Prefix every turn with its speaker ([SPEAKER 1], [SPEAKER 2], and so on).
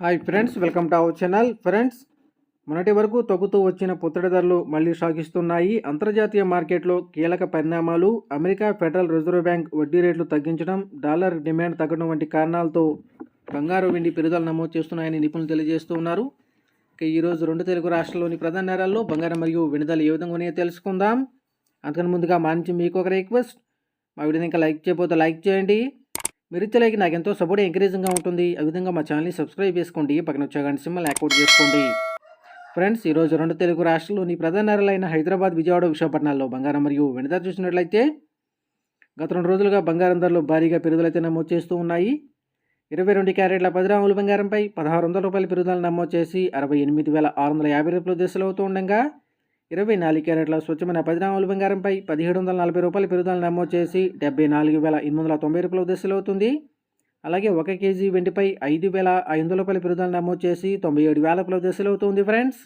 [SPEAKER 1] Hi friends welcome to our channel friends మొన్నటి వరకు తగ్గుతూ వచ్చిన పుత్తడి ధరలు మళ్ళీ సాగిస్తున్నాయి. అంతర్జాతీయ మార్కెట్లో కీలక పరిణామాలు. అమెరికా ఫెడరల్ రిజర్వ్ బ్యాంక్ వడ్డీ రేట్లు తగ్గించడం డాలర్ డిమాండ్ తగ్గడం వంటి కారణాలతో బంగారు వెండి పెరుగుదల నమోదు చేస్తున్నాయని నిపుణులు తెలియజేస్తూ ఉన్నారు. ఇక ఈరోజు రెండు తెలుగు రాష్ట్రాల్లోని ప్రధాన నగరాల్లో బంగారం మరియు వెండి ఏ విధంగా ఉన్నాయో తెలుసుకుందాం. అంతకన్నా ముందుగా మా నుంచి మీకు ఒక రిక్వెస్ట్. మా వీడియోని ఇంకా లైక్ చేయకపోతే లైక్ చేయండి. మీరు ఇచ్చే లైక్ నాకు ఎంతో సపోర్ట్ ఎంకరేజింగ్గా ఉంటుంది. ఆ విధంగా మా ఛానల్ని సబ్స్క్రైబ్ చేసుకోండి. పక్కన వచ్చే గంట సింబల్ యాక్టివేట్ చేసుకోండి. ఫ్రెండ్స్ ఈరోజు రెండు తెలుగు రాష్ట్రాల్లోని ప్రధాన నగరాలైన హైదరాబాద్ విజయవాడ విశాఖపట్నాల్లో బంగారం మరియు వెండి చూసినట్లయితే గత రెండు రోజులుగా బంగారం ధరలు భారీగా పెరుగుదలైతే నమోదు చేస్తూ ఉన్నాయి. ఇరవై రెండు క్యారెట్ల పది బంగారంపై పదహారు వందల రూపాయల పెరుగుదల నమోదు చేసి అరవై ఎనిమిది వేల ఆరు వందల యాభై రూపాయల దశలు అవుతూ ఉండగా ఇరవై నాలుగు క్యారెట్ల స్వచ్ఛమైన పది బంగారంపై పదిహేడు వందల నలభై రూపాయల పెరుగుదల నమోదు చేసి డెబ్బై నాలుగు వేల ఎనిమిది వందల తొంభై రూపాయల దశలు అవుతుంది. అలాగే ఒక కేజీ వెండిపై ఐదు వేల ఐదు వందల రూపాయల పెరుగుదల నమోదు చేసి తొంభై ఏడు వేల రూపాయల దశలు అవుతుంది ఫ్రెండ్స్